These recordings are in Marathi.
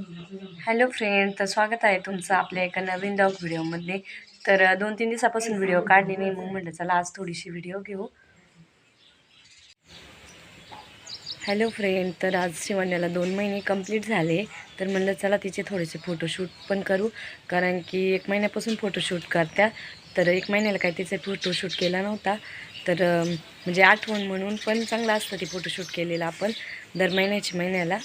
हॅलो फ्रेंड तर स्वागत आहे तुमचं आपल्या एका नवीन डॉग व्हिडिओमध्ये तर दोन तीन दिवसापासून व्हिडिओ काढले नाही मग म्हटलं चला आज थोडीशी व्हिडिओ घेऊ. हॅलो फ्रेंड तर आज शिवण्याला दोन महिने कंप्लीट झाले. तर म्हणलं चला तिचे थोडेसे फोटोशूट पण करू. कारण की एक महिन्यापासून फोटोशूट करत्या. तर एक महिन्याला काही तिचे फोटोशूट केला नव्हता. तर म्हणजे आठवण म्हणून पण चांगलं असतं ते फोटोशूट केलेलं आपण दर महिन्याच्या महिन्याला.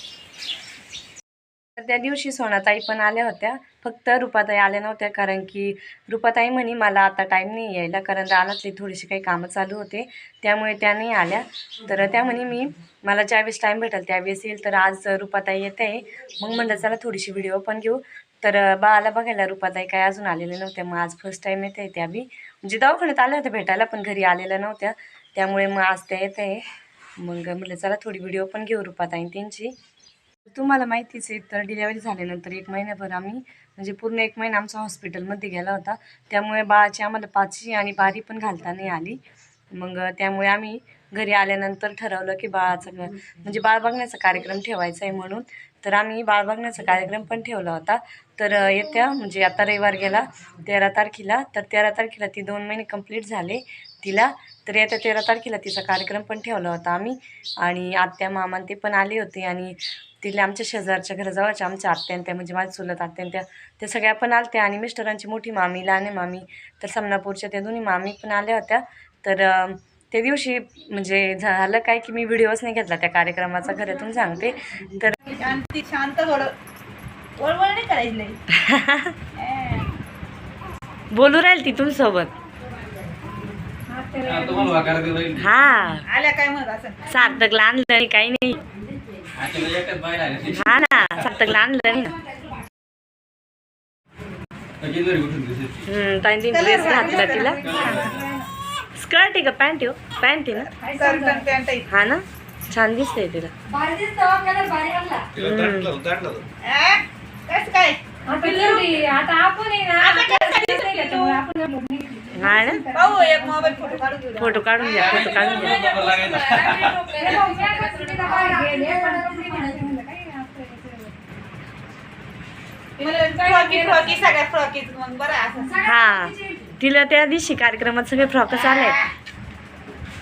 तर त्या दिवशी सोनाताई पण आल्या होत्या. फक्त रुपाताई आल्या नव्हत्या कारण की रुपाताई म्हणे मला आता टाईम नाही यायला कारण रानातली थोडीशी काही कामं चालू होते. त्यामुळे त्या नाही आल्या. तर त्या म्हणे मी मला ज्यावेळेस टाईम भेटेल त्यावेळेस येईल. तर आज रुपाताई येत. आहे मग म्हणलं चला थोडीशी व्हिडिओ पण घेऊ. तर बाळाला बघायला रुपाताई काय अजून आलेल्या नव्हत्या मग आज फर्स्ट टाईम येत आहे त्या बी. म्हणजे दवाखान्यात आल्या होत्या भेटायला पण घरी आलेल्या नव्हत्या. त्यामुळे मग आज त्या येत. आहे मग म्हटलं चला थोडी व्हिडिओ पण घेऊ रुपाताई त्यांची. तुम्हाला माहितीच आहे तर डिलेवरी झाल्यानंतर एक महिन्याभर आम्ही म्हणजे पूर्ण एक महिना आमचा हॉस्पिटलमध्ये गेला होता. त्यामुळे बाळाची आम्हाला पाचवी आणि बारी पण घालता नाही आली. मग त्यामुळे आम्ही घरी आल्यानंतर ठरवलं की बाळाचं म्हणजे बाळ बघण्याचा कार्यक्रम ठेवायचा आहे म्हणून. तर आम्ही बाळ बघण्याचा कार्यक्रम पण ठेवला होता. तर येत्या म्हणजे आता रविवार गेला तेरा तारखेला. तर तेरा तारखेला ती दोन महिने कंप्लीट झाले तिला. तर येत्या तेरा तारखेला तिचा कार्यक्रम पण ठेवला होता आम्ही. आणि आत्या मामा ते पण आले होते आणि तिला आमच्या शेजारच्या घराजवळच्या आमच्या आत्यान त्या म्हणजे माझ्या चुलत आत्यान त्या सगळ्या पण आलत्या आणि मिस्टरांची मोठी मामी लहाने मामी तर समनापूरच्या त्या दोन्ही मामी पण आल्या होत्या. तर त्या दिवशी म्हणजे झालं काय की मी व्हिडिओच नाही घेतला त्या कार्यक्रमाचा घरातून सांगते. तर शांती शांत थोडं वळवळ नाही करायची नाही बोलू राहील ती राहील हा आल्या काय म्हणत असं सार्थकला आणलं काही नाही आता एकच बाहेर आले हा ना सार्थकला आणलं ना. ताई तीन ड्रेस घातला तिला. स्कर्ट आहे का पॅन्ट हो? पॅन्ट आहे ना. हा ना? छान दिसतंय तिला. हा ना. फोटो काढून घ्या फोटो काढून घ्या. फ्रॉकी फ्रॉकी सगळ्या फ्रॉकीच मग बरं असं. हा. तिला त्या दिवशी कार्यक्रमात सगळे फ्रॉकच आले.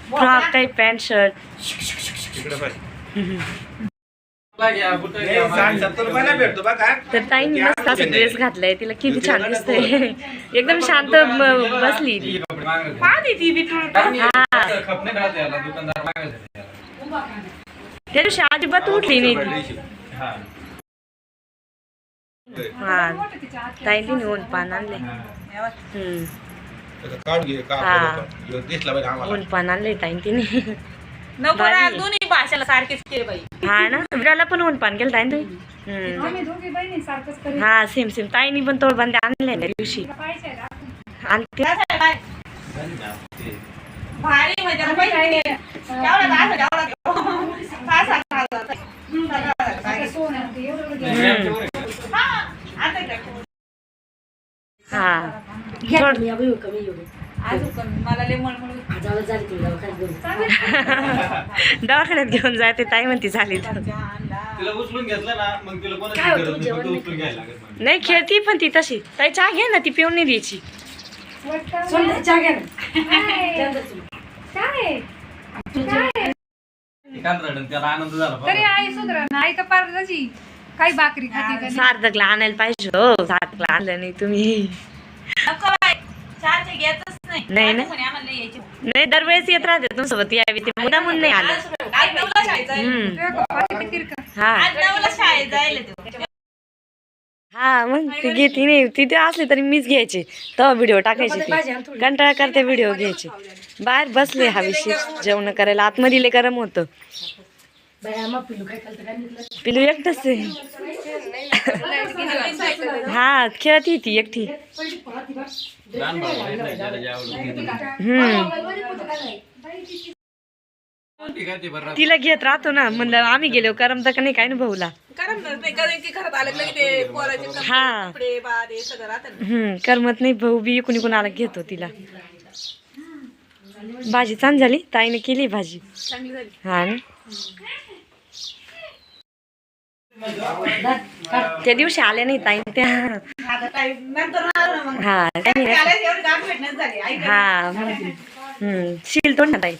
फ्रॉक काही पॅन्ट शर्ट. तर ताईने मस्त असं ड्रेस घातलाय. तिला किती छान दिसतंय. एकदम शांत बसली. त्या दिवशी अजिबात उठली नाही. दिसला पाहिजे आम्हाला. ऊन पान आणले ताईने. तिने ना. दोन्ही भाषेला सारखेच केले बाई. हा ना? विराला पण ऊन पान केलं ताईने? तुम्ही हा सेम सेम ताईनी पण तोडबंदी आणले त्या दिवशी. पाहिजे ना. आणि हा, दवाखान्यात घेऊन जाते ताई म्हणती झाली तर. तिला उचलून घेतलं ना मग तिला कोणाची गरज नाही, खेळती पण ती तशी. ताई चहा घे ना ती पिऊन नाही द्यायची. काय? ती कान रडन, त्याला आनंद झाला तरी. आई सुधरा ना आई तर पार तशी काही भाकरी खाती का नाही. सार्थकला आणायला पाहिजे हो सार्थकला आणलं नाही तुम्ही नको बाई. चहाचे घेतच नाही. नाही ना? आम्हाला यायचे. नाही दरवेळेस येत राहते तुमच्यासोबत यावी ते मुदा म्हणून नाही आलं आज नऊला शाळेत जायला. हम्म. तुझ्या पप्पाची ते तिरकं. हा आज नऊला शाळेत जायला तो. हा मग ती घेते नाही तिथे असले तरी मीच घ्यायचे तेव्हा व्हिडिओ टाकायचे ते कंटाळा करते व्हिडिओ घ्यायचे बाहेर बसले हवेशीर जेवण करायला आतमध्ये लय गरम होतं पिलू एकटच आहे. हा खेळती ती एकटी. तिला घेत राहतो ना म्हणलं आम्ही गेलो करमता का नाही काय ना भाऊला हा. करमत नाही भाऊ बी इकून इकून आला घेतो तिला. भाजी छान झाली ताईने केली भाजी. चांगली झाली. हा ना? त्या दिवशी आल्या नाही ताई त्या. आलो हा हा शील तोड ना ताई.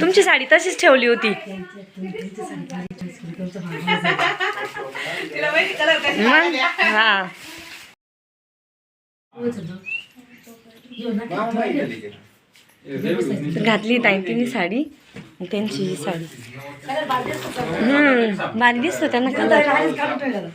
तुमची साडी तशीच ठेवली होती. मग. हा. घातली ताई तिने साडी. त्यांची ही साडी. हम्म भारी दिसतो त्यांना कलर